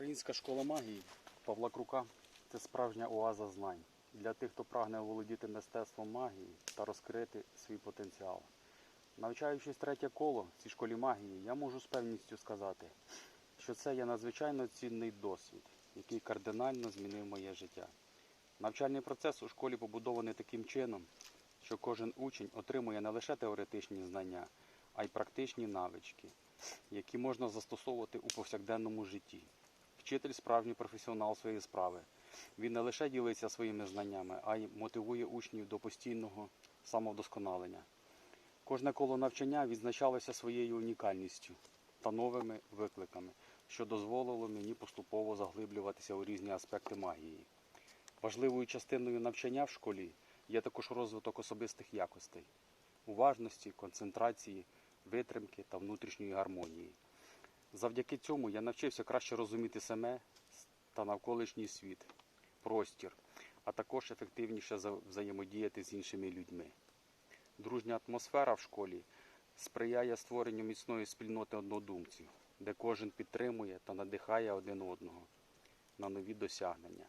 Українська школа магії Павла Крука це справжня оаза знань для тих, хто прагне володіти мистецтвом магії та розкрити свій потенціал. Навчаючись третє коло в цій школі магії, я можу з певністю сказати, що це є надзвичайно цінний досвід, який кардинально змінив моє життя. Навчальний процес у школі побудований таким чином, що кожен учень отримує не лише теоретичні знання, а й практичні навички, які можна застосовувати у повсякденному житті. Вчитель справжній професіонал своєї справи. Він не лише ділиться своїми знаннями, а й мотивує учнів до постійного самовдосконалення. Кожне коло навчання відзначалося своєю унікальністю та новими викликами, що дозволило мені поступово заглиблюватися у різні аспекти магії. Важливою частиною навчання в школі є також розвиток особистих якостей, уважності, концентрації, витримки та внутрішньої гармонії. Завдяки цьому я навчився краще розуміти себе та навколишній світ, простір, а також ефективніше взаємодіяти з іншими людьми. Дружня атмосфера в школі сприяє створенню міцної спільноти однодумців, де кожен підтримує та надихає один одного на нові досягнення.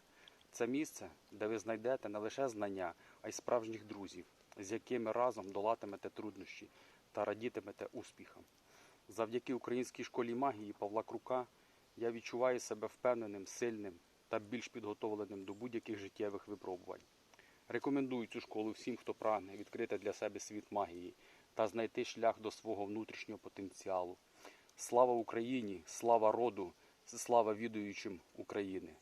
Це місце, де ви знайдете не лише знання, а й справжніх друзів, з якими разом долатимете труднощі та радітимете успіхам. Завдяки українській школі магії Павла Крука я відчуваю себе впевненим, сильним та більш підготовленим до будь-яких життєвих випробувань. Рекомендую цю школу всім, хто прагне відкрити для себе світ магії та знайти шлях до свого внутрішнього потенціалу. Слава Україні, слава роду, слава відуючим України!